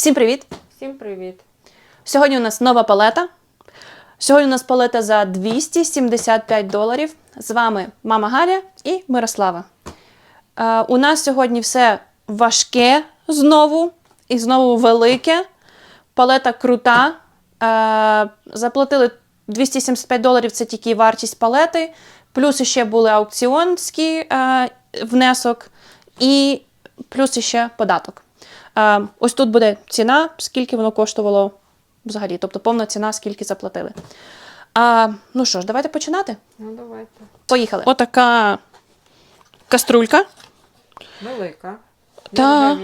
Всім привіт! Всім привіт! Сьогодні у нас нова палета. Сьогодні у нас палета за 275 доларів. З вами мама Галя і Мирослава. Е, у нас сьогодні все важке знову і знову велике. Палета крута. Е, заплатили 275 доларів це тільки вартість палети. Плюс ще були аукціонський е, внесок і плюс ще податок. Е, ось тут буде ціна, скільки воно коштувало взагалі, тобто повна ціна, скільки заплатили. А, ну що ж, давайте починати. Ну давайте. Поїхали. Отака каструлька. Велика. Та.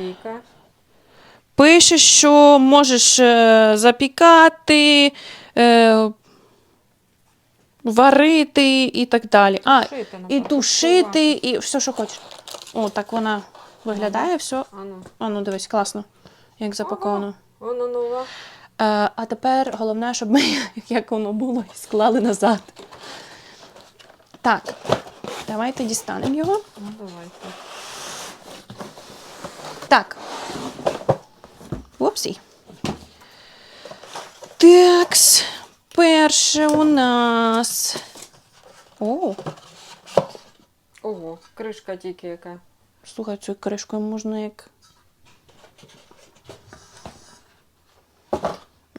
Пише, що можеш е, запікати, е, варити і так далі. А, Тушити, і тушити, і все, що хочеш. О, так вона виглядає, все. Ану. А ну дивись, класно, як запаковано. Воно нова. Е, а тепер головне, щоб ми, як воно було, і склали назад. Так, давайте дістанемо його. Ну давайте. Так. Упсі. Такс. Перше у нас. О, Ого, кришка тільки яка. Слухай, цією кришкою можна як.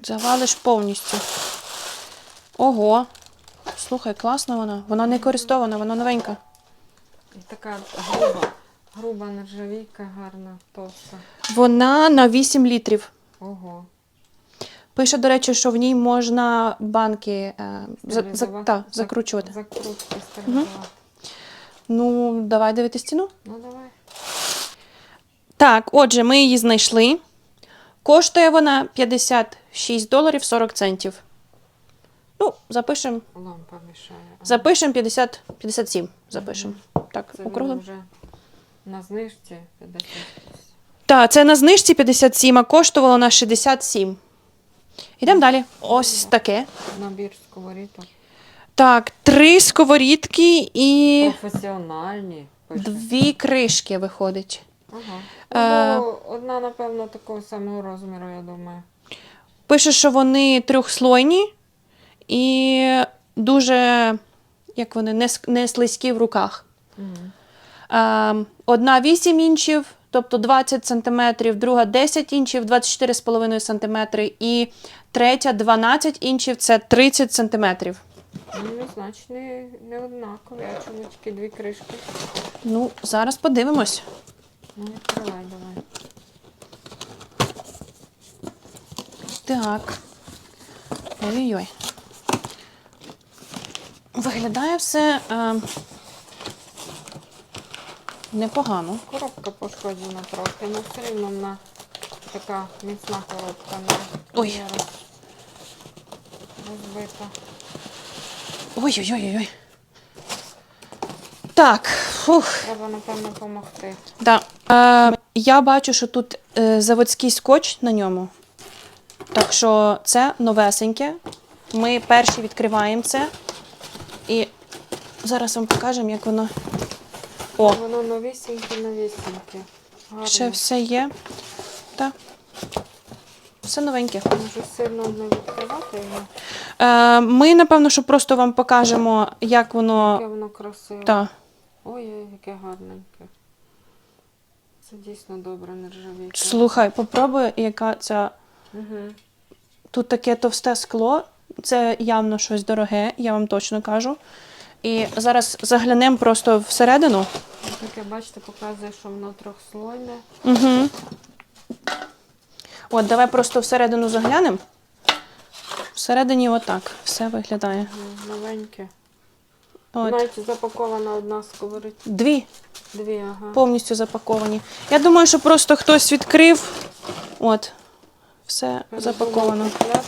Завалиш повністю. Ого. Слухай, класна вона. Вона не користована, вона новенька. І така груба. Груба нержавійка, гарна, товста. Вона на 8 літрів. Ого. Пише, до речі, що в ній можна банки е, за, за, та, закручувати. Закрутки стерилізувати. Ну, давай дивитись ціну. Ну давай. Так, отже, ми її знайшли. Коштує вона 56 доларів 40 центів. Ну, запишемо. Лампа мішає. Запишемо 50, 57. Запишемо. Так, Це округлим. вже на знижці 50. Так, це на знижці 57, а коштувало на 67. Ідемо далі. Ось таке. Набір сковоріток. Так, три сковорідки і Професіональні. пише. дві кришки виходить. Ага. Е, Ну, одна, напевно, такого самого розміру, я думаю. Пише, що вони трьохслойні і дуже, як вони, не, не слизькі в руках. Угу. Е, одна 8 інчів, тобто 20 см, друга 10 інчів, 24,5 см, і третя 12 інчів, це 30 см. Ну, значить, не, не однакові, а чому тільки дві кришки. Ну, зараз подивимось. Ну, відкривай давай. Так. Ой-ой-ой. Виглядає все е, непогано. Коробка пошкоджена трохи, але все рівно вона така міцна коробка. Не, Ой. розбита. Ой-ой-ой. ой Так, фух. Треба, напевно, допомогти. Да. Е, я бачу, що тут е, заводський скотч на ньому. Так що це новесеньке. Ми перші відкриваємо це. І зараз вам покажемо, як воно. О, Воно новісіньке, новісіньке. Гарно. ще все є. Так. Все новеньке. Може сильно не відкривати його. Е, ми, напевно, що просто вам покажемо, як Яке воно. воно красиве. Та. Ой, яке гарненьке. Це дійсно добре нержавійка. Слухай, попробуй, яка ця. Угу. Тут таке товсте скло. Це явно щось дороге, я вам точно кажу. І зараз заглянемо просто всередину. Таке, бачите, показує, що воно трьохслойне. Угу. От, давай просто всередину заглянемо. Всередині отак все виглядає. Новеньке. От. Навіть запакована одна сковорідка. Дві Дві, ага. повністю запаковані. Я думаю, що просто хтось відкрив. От, все запаковано.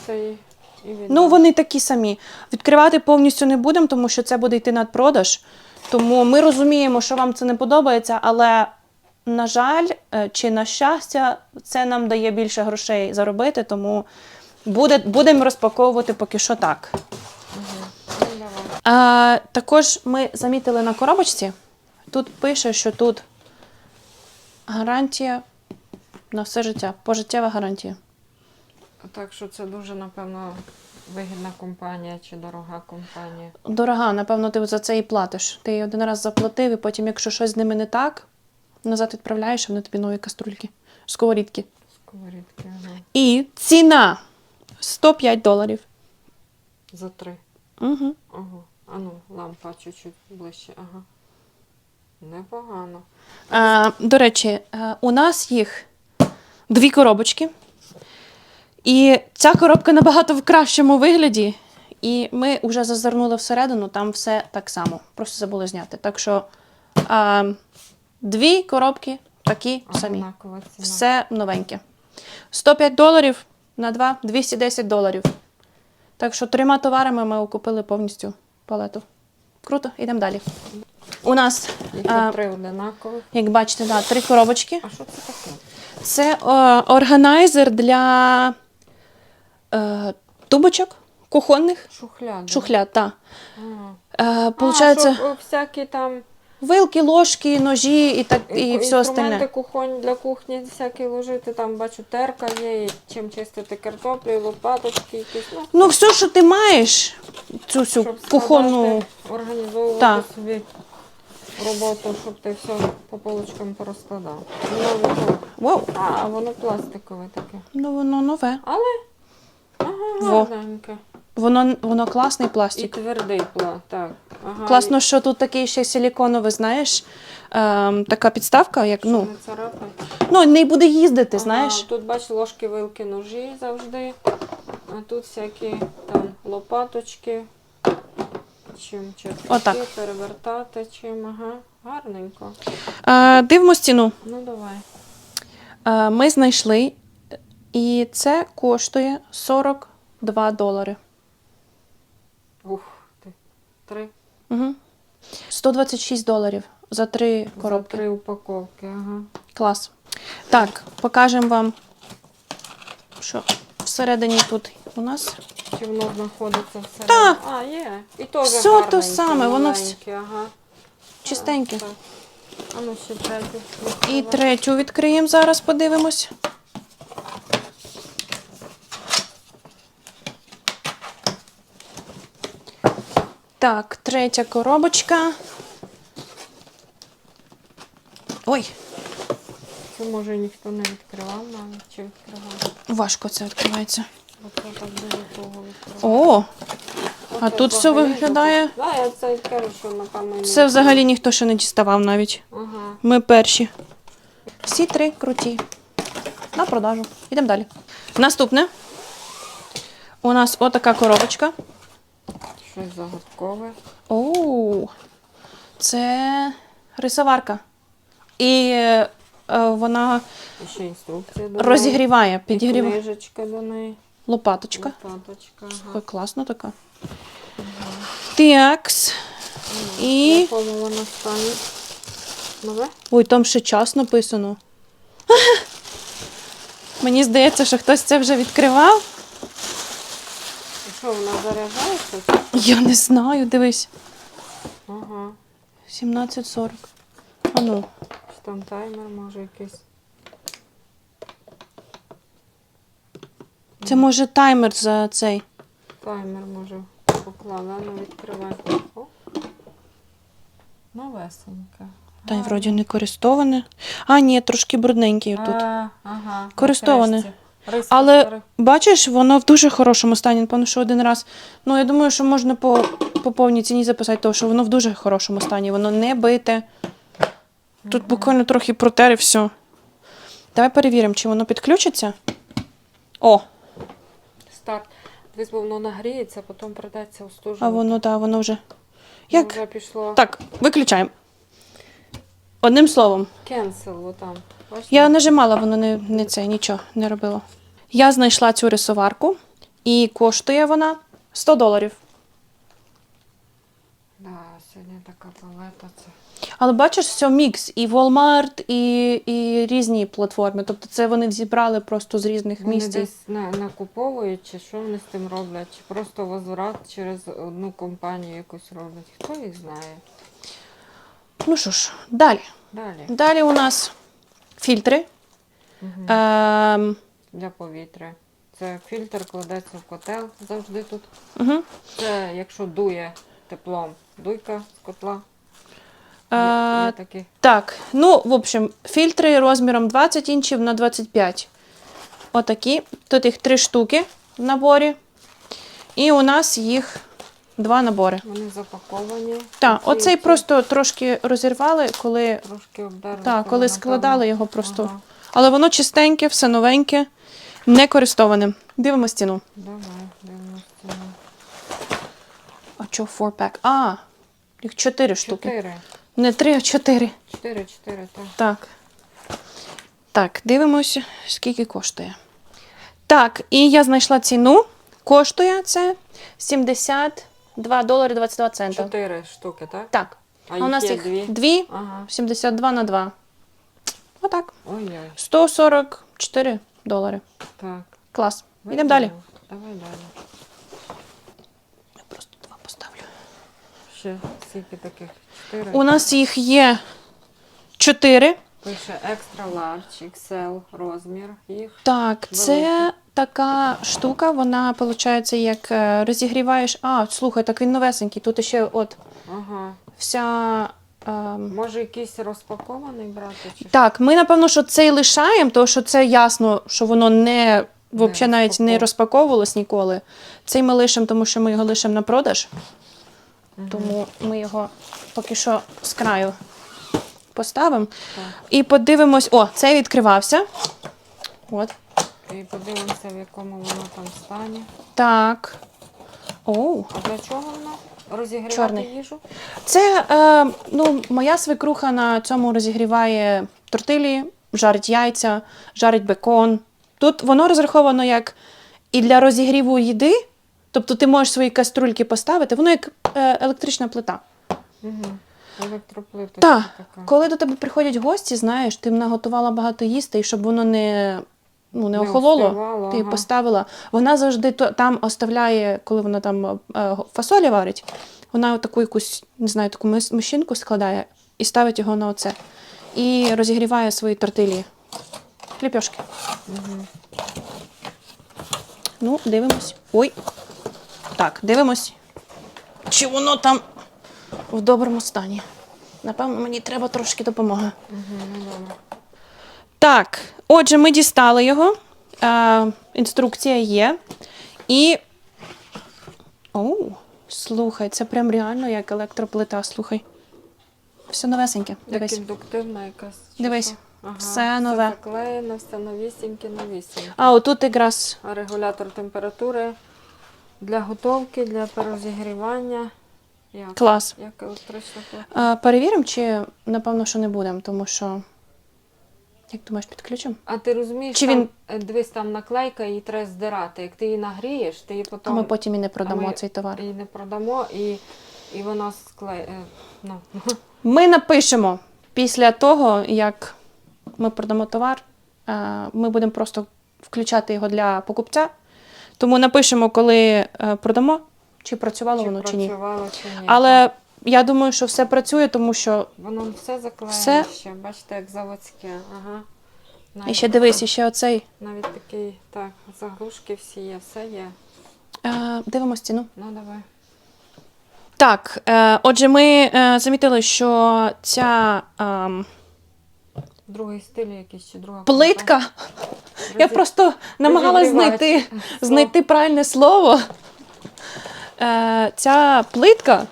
І. Ну, вони такі самі. Відкривати повністю не будемо, тому що це буде йти на продаж. Тому ми розуміємо, що вам це не подобається, але, на жаль, е, чи на щастя, це нам дає більше грошей заробити, тому буде, будемо розпаковувати поки що так. А, також ми замітили на коробочці, тут пише, що тут гарантія на все життя. Пожиттєва гарантія. Так що це дуже, напевно, вигідна компанія чи дорога компанія. Дорога, напевно, ти за це і платиш. Ти її один раз заплатив, і потім, якщо щось з ними не так, назад відправляєш, а вони тобі нові каструльки, сковорідки. Сковорідки, ага. І ціна 105 доларів. За три. Угу. Ага. А ну, лампа чуть-чуть ближче. Ага. Непогано. А, до речі, е, у нас їх дві коробочки. І ця коробка набагато в кращому вигляді. І ми вже зазирнули всередину, там все так само. Просто забули зняти. Так що а, дві коробки такі самі. Все новеньке. 105 доларів на 2 210 доларів. Так що трьома товарами ми окупили повністю палету. Круто, йдемо далі. У нас, а, три одинакових. як бачите, да, три коробочки. А що це таке? Це о, органайзер для е, тубочок кухонних. Шухляд. Шухляд, так. Е, получається, щоб, всякі там вилки, ложки, ножі і так і все інструменти остальне. кухонні для кухні всякі ложити. Там бачу терка є, і чим чистити картоплю, лопаточки якісь. Ну, Ну, все, що ти маєш, цю всю щоб кухонну. складати, організовувати Так. собі роботу, щоб ти все по полочкам порозкладав. Ну, воно- Вау, а, воно пластикове таке. ну воно нове. Але ага, Во. гарненьке. Воно, воно класний І пластик. твердий пла, так. Ага, Класно, що тут такий ще силіконовий, знаєш, ем, така підставка, як і, ну, не царапай. ну не буде їздити, Ага, знаєш. Тут бач ложки, вилки, ножі завжди. А тут всякі там лопаточки. Чим Отак. перевертати чим. Ага, гарненько. Е, дивимось ціну. Ну давай. Е, ми знайшли, і це коштує 42 долари. Ух ти. Три. Угу. 126 доларів за три коробки. За три упаковки, ага. Клас. Так, покажемо вам, що всередині тут у нас. Чи воно знаходиться всередині? Та. А, є. І теж Все то саме, воно вс- маленьке, ага. Чистеньке. Так, так. А ну ще третю. І третю відкриємо зараз, подивимось. Так, третя коробочка. Ой, Це може ніхто не відкривав навіть чи відкривав. важко це відкривається. Бо так дуже довго відкривав. О, а Оце тут все виглядає. Да, я це й кажу, що на. Це взагалі ніхто ще не діставав навіть. Ага. Ми перші. Всі три круті. На продажу. Йдемо далі. Наступне. У нас отака коробочка. Щось загадкове. Оу, це рисоварка. І е, вона І ще інструкція до неї. розігріває, І підігріває. книжечка до неї. Лопаточка. Лопаточка. Ага. Ой, класно така. Такс. В І. якому вона стані? Нове? Ой, там ще час написано. Мені здається, що хтось це вже відкривав. Що, вона заряджається? Я не знаю, дивись. Ага. 17.40. А ну. Чи там таймер може якийсь. Це може таймер за цей. Таймер може поклала, ну відкривай. О. Новесенька. Та й вроді не користоване. А, ні, трошки брудненький тут. А, ага, Користоване. Але старих. бачиш, воно в дуже хорошому стані. Напевно, що один раз. Ну, я думаю, що можна по, по повній ціні записати, тому що воно в дуже хорошому стані. Воно не бите. Тут буквально трохи протер і все. Давай перевіримо, чи воно підключиться. О, Старт. Бо воно нагріється, потім придеться остужувати. а воно, так, воно вже. Як? Вже пішло. Так, виключаємо. Одним словом. Cancel, отам. Бачите? Я нажимала, воно не, не це, нічого не робило. Я знайшла цю рисоварку, і коштує вона 100 доларів. Да, сьогодні така палета. Це. Але бачиш, все мікс. І Walmart, і, і різні платформи. Тобто це вони зібрали просто з різних Вони місць. десь на, накуповують, чи що вони з тим роблять, чи просто возврат через одну компанію якусь роблять. Хто їх знає? Ну що ж, далі. Далі. Далі у нас фільтри. Ем, Для повітря. Це фільтр кладеться в котел завжди тут. угу. Це якщо дує теплом, дуйка з котла. Є, е, є такі. Так, ну, в общем, фільтри розміром 20 інчів на 25. Отакі. Тут їх три штуки в наборі. І у нас їх два набори. Вони запаковані. Так, Ці- оцей ці просто трошки розірвали, коли, трошки обдерли. так, коли складали його просто. Ага. Але воно чистеньке, все новеньке, не користоване. Дивимо стіну. Давай, дивимося. А чого 4-пек? А, їх 4 штуки. Чотири. Не 3, а 4. Чотири, чотири, так. Так. Так, дивимося, скільки коштує. Так, і я знайшла ціну. Коштує це 72 долари 22 цента. Чотири штуки, так? Так. А А, у нас їх дві? дві, Ага. 72 на 2. Отак. Ой-ой. 144 долари. Так. Клас. Йдемо далі. Давай далі. Я просто два поставлю. Ще скільки таких? Чотири. У нас їх є 4. Пише Extra Large, XL розмір їх. Так, це така штука, вона, виходить, як е, розігріваєш. А, слухай, так він новесенький. Тут ще от Ага. вся. Ем, Може якийсь розпакований брати? Чи Так, ми напевно, що цей лишаємо, тому що це ясно, що воно не взагалі навіть не розпаковувалось. ніколи. Цей ми лишимо, тому що ми його лишимо на продаж. Тому ми його поки що з краю поставимо. І подивимось. О, цей відкривався. От. І подивимося, в якому воно там стані. Так. Оу. А для чого воно? Розігрівати Чорний. їжу? Це е, ну, моя свекруха на цьому розігріває тортилі, жарить яйця, жарить бекон. Тут воно розраховано як і для розігріву їди. Тобто ти можеш свої каструльки поставити, воно як е, електрична плита. Угу. Електроплиточка Так, така. коли до тебе приходять гості, знаєш, ти наготувала багато їсти, і щоб воно не, ну, не, Не охололо, ти ага. поставила. Вона завжди там оставляє, коли вона там е, фасолі варить, вона таку якусь, не знаю, таку мішинку складає і ставить його на оце. І розігріває свої тортилі. Ліпьошки. Ну, дивимось. Ой. Так, дивимось. Чи воно там в доброму стані? Напевно, мені треба трошки допомоги. Угу, ну добре. Так, отже, ми дістали його. Е, інструкція є. І. Оу, слухай, це прям реально як електроплита, слухай. Все новесеньке. Як індуктивна якась. Дивись. Ага, Все нове. заклеєно, все новісіньке, новісіньке. А отут якраз регулятор температури для готовки, для перезігрівання. Як? клас. Як електрична плита. Е, перевіримо, чи напевно, що не будемо, тому що. Як думаєш, підключимо? А ти розумієш, Чи там, він- е, дивись, там наклейка, її треба здирати. Як ти її нагрієш, ти її потім. А ми потім і не продамо ми цей товар. її не продамо, і, і вона склеє. Ну. Ми напишемо після того, як ми продамо товар, е, ми будемо просто включати його для покупця. Тому напишемо, коли е, продамо, чи працювало чи воно чи ні. чи ні. Але я думаю, що все працює, тому що Воно все заклеєно Все. ще, бачите, як заводське. Ага. і ще дивись, і ще оцей. Навіть такий, так, заглушки всі є, все є. Е, Дивимось ціну. Ну давай. Так, е, отже, ми е, замітили, що ця ем, Другий стиль якийсь чи друга плитка. Я просто намагалась розігрівач. знайти, Слово. знайти правильне слово. Е, ця плитка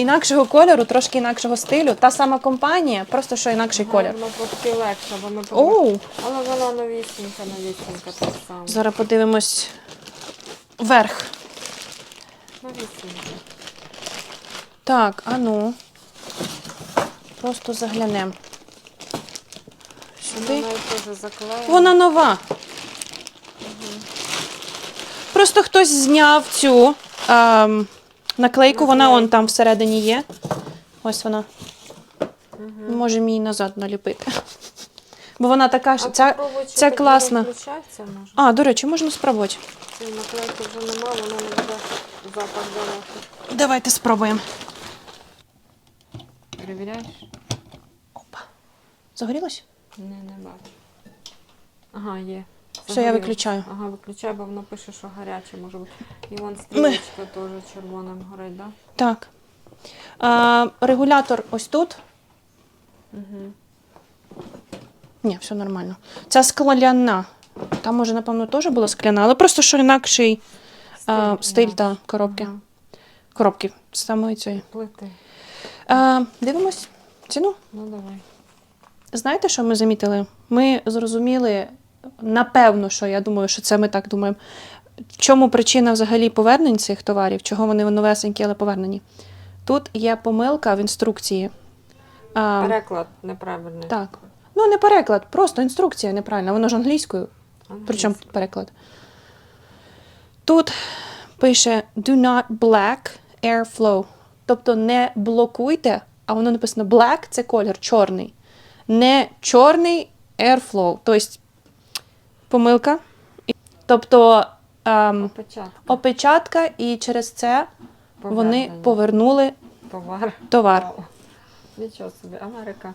інакшого кольору, трошки інакшого стилю. Та сама компанія, просто що інакший Ага, колір. Воно трошки легше, подумали- Оу, Але вона новісінька, новісінька так само. зараз подивимось вверх. Новісінька. Так, а ну. Просто заглянемо. Вона Сюди. теж заклеєна. Вона нова. Просто хтось зняв цю ем, наклейку, вона он там всередині є. Ось вона. Можемо її назад наліпити. Бо вона така ж. Ця, попробуй, чи ця таке класна. Може? А, до речі, можна спробувати. Цієї наклейки вже нема, вона не буде запах давати. Давайте спробуємо. Перевіряєш? Опа. Загорілось? Не, не бачу. Ага, є. Все, я виключаю. Ага, виключай, бо воно пише, що гаряче може бути. І вон стрілочка теж червоним горить, так? Так. Регулятор ось тут. Угу. Ні, все нормально. Ця скляна. Там, може, напевно, теж була скляна, але просто що інакший а, стиль та коробки. Ага. Коробки самої цієї. Плити. А, дивимось ціну. Ну давай. Знаєте, що ми замітили? Ми зрозуміли, напевно, що я думаю, що це ми так думаємо. В чому причина взагалі повернень цих товарів? Чого вони новесенькі, але повернені? Тут є помилка в інструкції. А, Переклад неправильний. так. Ну, не переклад, просто інструкція неправильна. Воно ж англійською. Причому тут переклад. Тут пише Do not black airflow. Тобто не блокуйте, а воно написано black це колір чорний. Не чорний airflow. Тобто помилка. Тобто ем, Початку. опечатка, і через це вони Повернення. повернули Товар. товар. Вау. Нічого собі, Америка.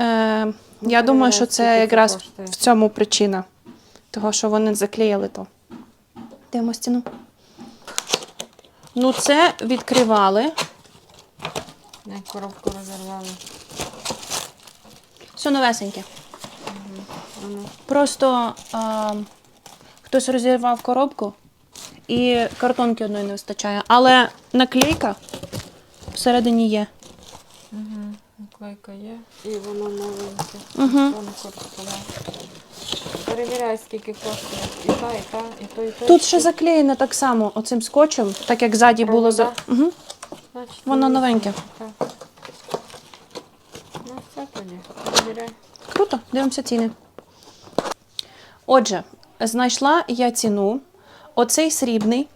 Е, я думаю, що скільки це це якраз коштує? в цьому причина. Того, що вони заклеїли то. Дивимо стіну. Ну, це відкривали. Не, коробку розірвали. Все новесеньке. Воно. Просто а, хтось розірвав коробку і картонки одної не вистачає. Але наклейка всередині є. Угу. Наклейка є. І воно новеньке. Угу. Воно користував. Перевіряй, скільки коштує. І та, і та, і то, і то. Тут ще заклеєно так само оцим скотчем, так як ззаді було за. Угу. Значить, Воно новеньке. новеньке. Так. Ну, все тоді. Перевіряй. Круто, дивимося ціни. Отже, знайшла я ціну. Оцей срібний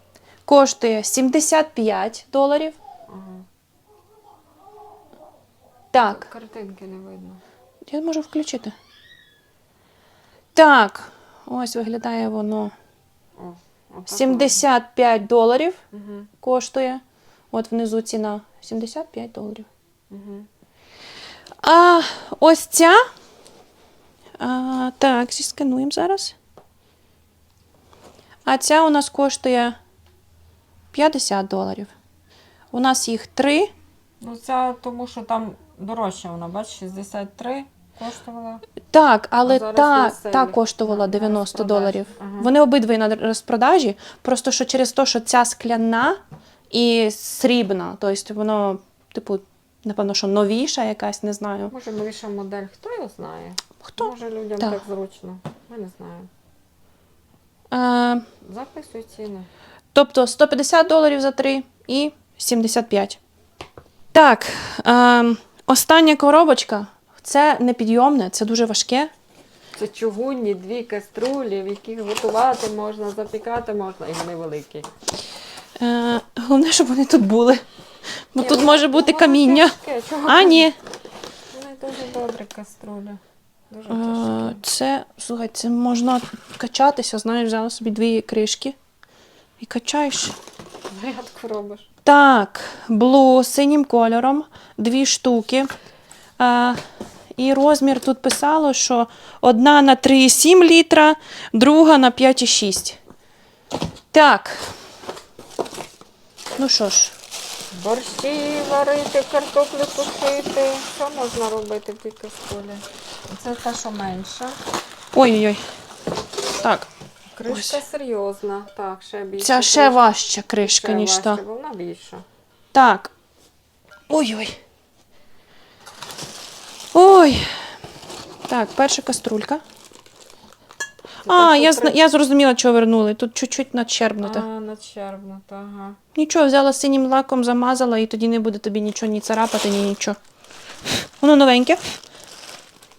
коштує 75 доларів. Ага. Так, Картинки не видно. я можу включити. Так, ось виглядає воно. О, 75 доларів Угу. коштує. От внизу ціна 75 доларів. Угу. А ось ця. А, так, зіскануємо зараз. А ця у нас коштує 50 доларів. У нас їх три. Ну, ця, тому що там дорожча вона, бачиш, 63 коштувала. Так, але та, та коштувала 90 доларів. Ага. Вони обидві на розпродажі. Просто що через те, що ця скляна і срібна. Тобто воно, типу, напевно, що новіша якась, не знаю. Може, новіша модель, хто його знає? Хто? Може, людям Так. так, зручно. Я не знаю. А, Записуй ціни. Тобто 150 доларів за три і 75. Так, е, остання коробочка. Це непідйомне, це дуже важке. Це чугунні дві каструлі, в яких готувати можна, запікати можна, і вони великі. Е, головне, щоб вони тут були. Бо Ні, тут воно- може бути каміння. чого А, ні. Вони дуже добрі каструлі. Дуже тяжкі. це, слухай, це можна качатися, знаєш, взяла собі дві кришки і качаєш. Зарядку робиш. Так, блу з синім кольором, дві штуки. А, і розмір тут писало, що одна на 3,7 літра, друга на 5,6. Так. Ну що ж, Борщі варити, картоплю тушити. Що можна робити в тій каструлі? Це та, що менша. ой-ой-ой. Так, Кришка серйозна. Так, ще більше. ця ще кришка. важча кришка, Ще ніж важче, та. бо Вона більша. Так. Ой-ой. Ой. Так, перша каструлька. А, я, зна- я зрозуміла, чого вернули. Тут чуть-чуть надщербнуто. А, надщербнута, ага. Нічого, взяла синім лаком, замазала, і тоді не буде тобі нічого ні царапати, ні нічого. Воно новеньке.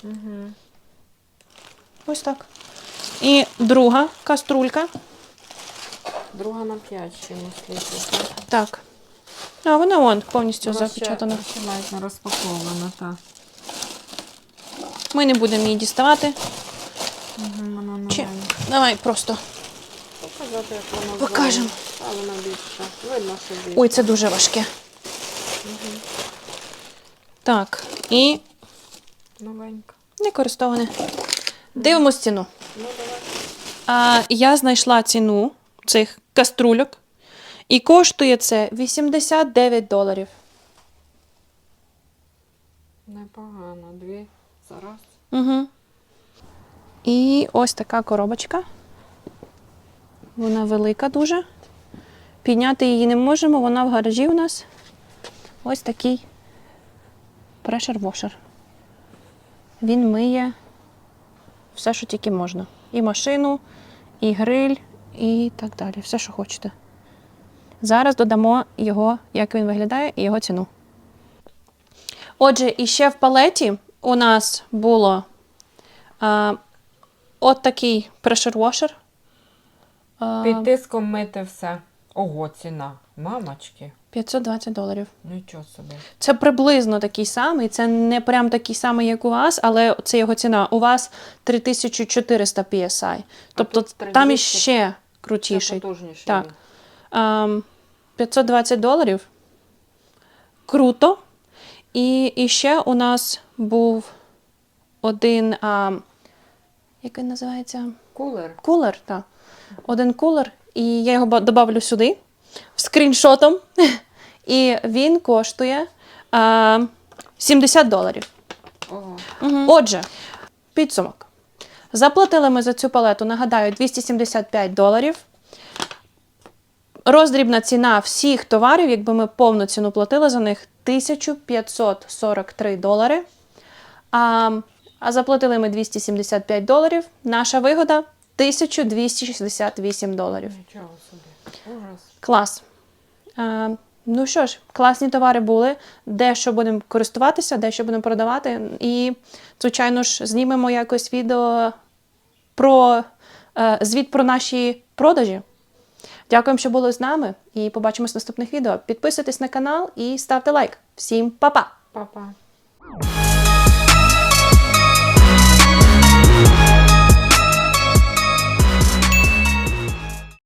Угу. Ось так. І друга каструлька. Друга на 5 чимось. Так. А, вона вон повністю Вона запечатана. Ще, ще навіть не розпакована, так. Ми не будемо її діставати. Угу, вона Чи... Давай просто. Показати, як вона Покажемо. А вона більша. Видно, що більша. Ой, це дуже важке. Так. І Новенька. Не користоване. Дивимось ціну. Ну. А, я знайшла ціну цих каструльок. І коштує це 89 доларів. Непогано. Дві зараз. Угу. І ось така коробочка. Вона велика дуже. Підняти її не можемо, вона в гаражі у нас. Ось такий washer. Він миє все, що тільки можна. І машину, і гриль, і так далі. Все, що хочете. Зараз додамо його, як він виглядає, і його ціну. Отже, і ще в палеті у нас було а, от такий. А, Під тиском мити все. Ого, ціна. Мамочки. 520 доларів. Нічого собі. Це приблизно такий самий. Це не прям такий самий, як у вас, але це його ціна. У вас 3400 PSI. Тобто там іще Це крутіший. потужніший. Так. Ам, 520 доларів. Круто. І, і ще у нас був один, а, як він називається? Кулер. Кулер, так. Один кулер, і я його добавлю сюди скріншотом. І він коштує а, 70 доларів. Ого. Отже, підсумок. Заплатили ми за цю палету, нагадаю, 275 доларів. Роздрібна ціна всіх товарів, якби ми повну ціну платили за них 1543 долари. А, а заплатили ми 275 доларів. Наша вигода 1268 доларів. Нічого собі. Ужас. Клас. А, ну що ж, класні товари були. Дещо будемо користуватися, дещо будемо продавати. І, звичайно ж, знімемо якось відео про е, звіт про наші продажі. Дякуємо, що були з нами, і побачимось в наступних відео. Підписуйтесь на канал і ставте лайк. Всім па-па! Па-па.